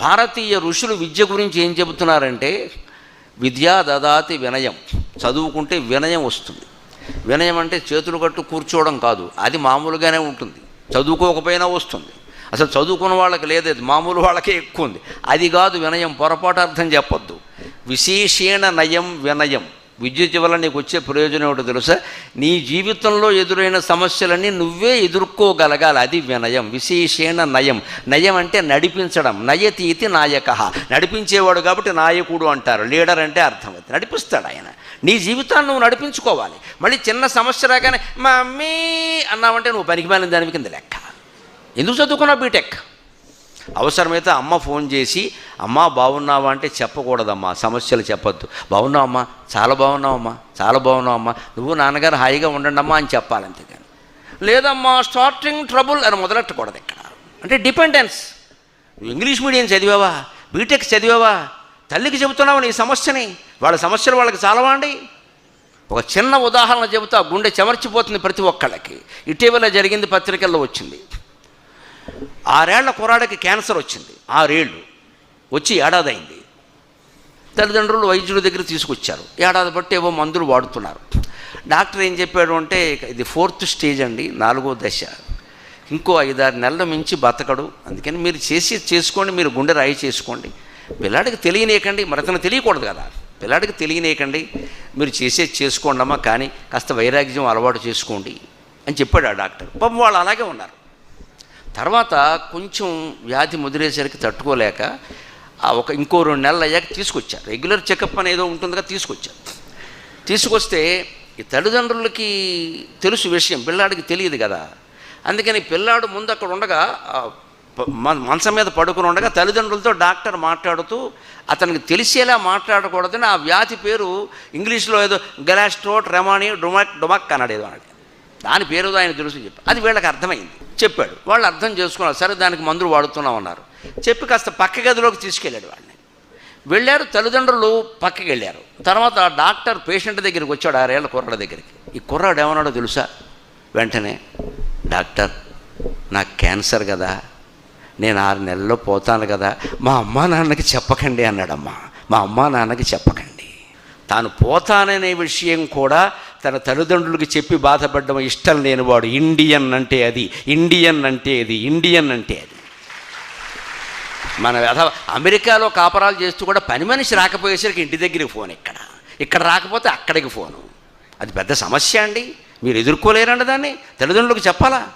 భారతీయ ఋషులు విద్య గురించి ఏం చెబుతున్నారంటే విద్యా దదాతి వినయం. చదువుకుంటే వినయం వస్తుంది. వినయం అంటే చేతులు కట్టు కూర్చోవడం కాదు. అది మామూలుగానే ఉంటుంది. చదువుకోకపోయినా వస్తుంది. అసలు చదువుకున్న వాళ్ళకి లేదు మామూలు వాళ్ళకే ఎక్కువ ఉంది. అది కాదు వినయం పొరపాటు అర్థం చెప్పొద్దు. విశేషేణ నయం వినయం. విద్యుత్ వల్ల నీకు వచ్చే ప్రయోజనం ఏమిటో తెలుసా? నీ జీవితంలో ఎదురైన సమస్యలన్నీ నువ్వే ఎదుర్కోగలగాలి. అది వినయం. విశేషేణ నయం. నయం అంటే నడిపించడం. నయతీతి నాయక. నడిపించేవాడు కాబట్టి నాయకుడు అంటారు. లీడర్ అంటే అర్థం అది. నడిపిస్తాడు ఆయన. నీ జీవితాన్ని నువ్వు నడిపించుకోవాలి. మళ్ళీ చిన్న సమస్య రాగానే మమ్మీ అన్నావంటే నువ్వు పనికి మాలిన దాని కింద లెక్క. ఎందుకు చదువుకున్నావు బీటెక్? అవసరమైతే అమ్మ ఫోన్ చేసి అమ్మా బాగున్నావా? అంటే చెప్పకూడదమ్మా సమస్యలు చెప్పొద్దు. బాగున్నావమ్మా? చాలా బాగున్నావమ్మా? చాలా బాగున్నావమ్మా? నువ్వు నాన్నగారు హాయిగా ఉండండి అమ్మా అని చెప్పాలి అంతేగాని. లేదమ్మా స్టార్టింగ్ ట్రబుల్ అని మొదలెట్టకూడదు ఇక్కడ. అంటే డిపెండెన్స్ ఇంగ్లీష్ మీడియం చదివావా? బీటెక్ చదివావా? తల్లికి చెబుతున్నావు నీ సమస్యని? వాళ్ళ సమస్యలు వాళ్ళకి చాలవా ఒక చిన్న ఉదాహరణ చెబుతా గుండె చెమర్చిపోతుంది ప్రతి ఒక్కళ్ళకి. ఇటీవల జరిగింది పత్రికల్లో వచ్చింది. ఆరేళ్ళ కుర్రాడికి క్యాన్సర్ వచ్చింది. ఆరేళ్ళు. వచ్చి ఏడాది అయింది తల్లిదండ్రులు వైద్యుడి దగ్గర తీసుకొచ్చారు. ఏడాది బట్టి ఏవో మందులు వాడుతున్నారు. డాక్టర్ ఏం చెప్పాడు అంటే ఇది ఫోర్త్ స్టేజ్ అండి నాలుగో దశ. ఇంకో ఐదారు నెలల మించి బతకడు. అందుకని మీరు చేసి చేసుకోండి మీరు గుండె రాయి చేసుకోండి. పిల్లాడికి తెలియనీయకండి మరతను తెలియకూడదు కదా. పిల్లాడికి తెలియనీయకండి. మీరు చేసేది చేసుకోండి అమ్మా కానీ కాస్త వైరాగ్యం అలవాటు చేసుకోండి అని చెప్పాడు ఆ డాక్టర్. పాపం వాళ్ళు అలాగే ఉన్నారు. తర్వాత కొంచెం వ్యాధి ముదిరేసరికి తట్టుకోలేక ఆ ఒక ఇంకో రెండు నెలలు అయ్యాక తీసుకొచ్చారు. రెగ్యులర్ చెకప్ అనేదో ఉంటుందిగా తీసుకొచ్చారు. తీసుకొస్తే ఈ తల్లిదండ్రులకి తెలుసు విషయం పిల్లాడికి తెలియదు కదా. అందుకని పిల్లాడు ముందు అక్కడ ఉండగా మంచం మీద పడుకుని ఉండగా తల్లిదండ్రులతో డాక్టర్ మాట్లాడుతూ అతనికి తెలిసేలా మాట్లాడకూడదని ఆ వ్యాధి పేరు ఇంగ్లీష్లో ఏదో గలాస్ట్రోట్ రెమాని డొమాక్ డొమాక్ అన్నాడు ఏదో అన్నాడు. దాని పేరు ఆయన తెలుసు చెప్పి అది వీళ్ళకి అర్థమైంది. చెప్పాడు. వాళ్ళు అర్థం చేసుకున్నారు. సరే దానికి మందులు వాడుతున్నాం అన్నారు చెప్పి కాస్త పక్క గదిలోకి తీసుకెళ్ళాడు వాడిని. వెళ్ళారు తల్లిదండ్రులు పక్కకి వెళ్ళారు. తర్వాత డాక్టర్ పేషెంట్ దగ్గరికి వచ్చాడు ఆరేళ్ళ కుర్రాడ దగ్గరికి. ఈ కుర్రాడు ఏమన్నాడో తెలుసా? వెంటనే డాక్టర్ నాకు క్యాన్సర్ కదా. నేను ఆరు నెలల్లో పోతాను కదా. మా అమ్మా నాన్నకి చెప్పకండి అన్నాడమ్మా. మా అమ్మా నాన్నకి చెప్పకండి. తాను పోతాననే విషయం కూడా తన తల్లిదండ్రులకు చెప్పి బాధపడడం ఇష్టం లేనివాడు ఇండియన్ అంటే అది ఇండియన్ అంటే అది ఇండియన్ అంటే అది. మన అమెరికాలో కాపరాలు చేస్తూ కూడా పని మనిషి రాకపోయేసరికి ఇంటి దగ్గరికి ఫోన్ ఇక్కడ. ఇక్కడ రాకపోతే అక్కడికి ఫోను. అది పెద్ద సమస్య అండి. మీరు ఎదుర్కోలేరండి దాన్ని. తల్లిదండ్రులకు చెప్పాలా?